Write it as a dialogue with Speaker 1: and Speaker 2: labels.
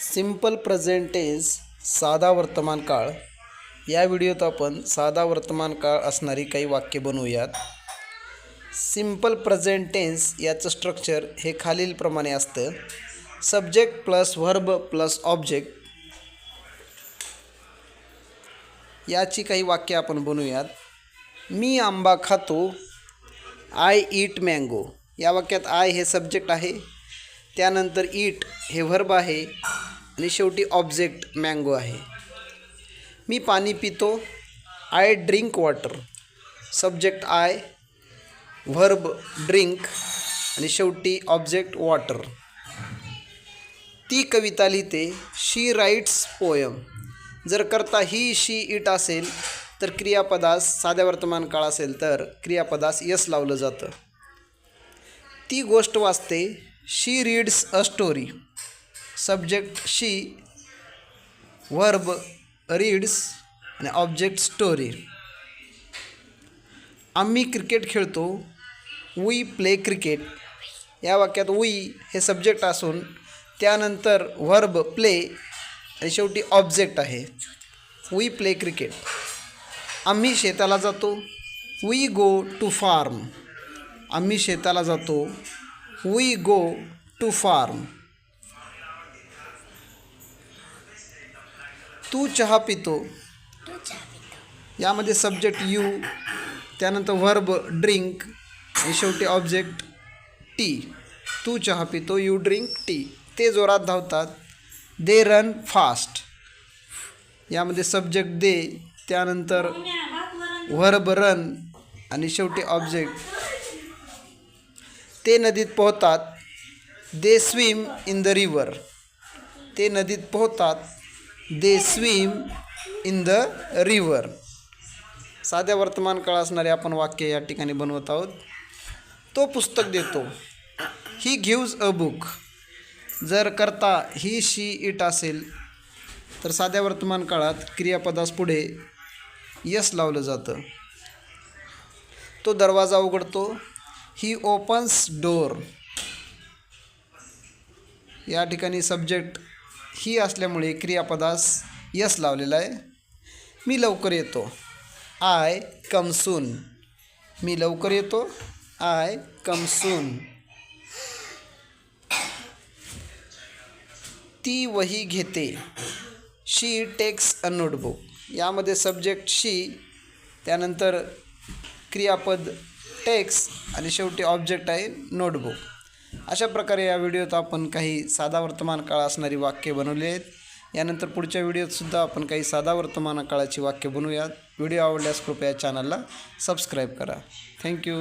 Speaker 1: Simple present साधा वर्तमान काळ. या व्हिडिओत आपण साधा वर्तमान काळ असणारी काही वाक्य बनवूयात. सिंपल प्रेझेंटेन्स याचं स्ट्रक्चर हे खालीलप्रमाणे असतं. Subject plus verb plus object. याची काही वाक्य आपण बनवूयात. मी आंबा खातो आय ईट मँगो या वाक्यात आय हे सब्जेक्ट आहे. त्यानंतर ईट हे व्हर्ब आहे. आणि शेवटी ऑब्जेक्ट मँगो आहे. मी पाणी पितो I drink water. Subject I verb drink आणि शेवटी ऑब्जेक्ट वॉटर. ती कविता लिहिते शी राईट्स पोयम. जर करता ही शी इट असेल तर क्रियापदास साध्या वर्तमान काळ असेल तर क्रियापदास यस लावलं जातं. ती गोष्ट वाचते she reads a story. Subject she verb reads आणि ऑब्जेक्ट स्टोरी. आम्ही क्रिकेट खेळतो वी प्ले क्रिकेट. या वाक्यात वी हे सब्जेक्ट असून त्यानंतर व्हर्ब प्ले आणि शेवटी ऑब्जेक्ट आहे. We play cricket. आम्ही शेताला जातो वी गो टू फार्म. आम्ही शेताला जातो वी गो टू फार्म. तू चहा पितो. यामध्ये सब्जेक्ट यू त्यानंतर व्हर्ब ड्रिंक आणि शेवटी ऑब्जेक्ट टी तू चहा पितो यू ड्रिंक टी ते जोरात धावतात. दे रन फास्ट यामध्ये सब्जेक्ट दे त्यानंतर व्हर्ब रन आणि शेवटी ऑब्जेक्ट ते नदीत पोहतात. They swim in the river ते नदीत पोहतात. They swim in the river साध्या वर्तमान काळ असणारे आपण वाक्य या ठिकाणी बनवत आहोत. तो पुस्तक देतो. ही गिव्ज अ बुक जर करता ही शी इट असेल तर साध्या वर्तमान काळात क्रियापदास पुढे यस लावलं जातं. तो दरवाजा उघडतो. ही ओपन्स डोअर या ठिकाणी सब्जेक्ट ही असल्यामुळे क्रियापदास यस लावलेला आहे. मी लवकर येतो. आय कम सून. मी लवकर येतो. I come soon. ती वही घेते. She takes a notebook. यामध्ये सब्जेक्ट शी त्यानंतर क्रियापद टेक्स आणि शेवटी ऑब्जेक्ट आहे नोटबुक. अशा प्रकारे या व्हिडिओत आपण काही साधा वर्तमान काळ असणारी वाक्य बनवली आहेत. यानंतर पुढच्या व्हिडिओतसुद्धा आपण काही साधा वर्तमान काळाची वाक्य बनवूयात. व्हिडिओ आवडल्यास कृपया चॅनलला सबस्क्राईब करा. थँक्यू.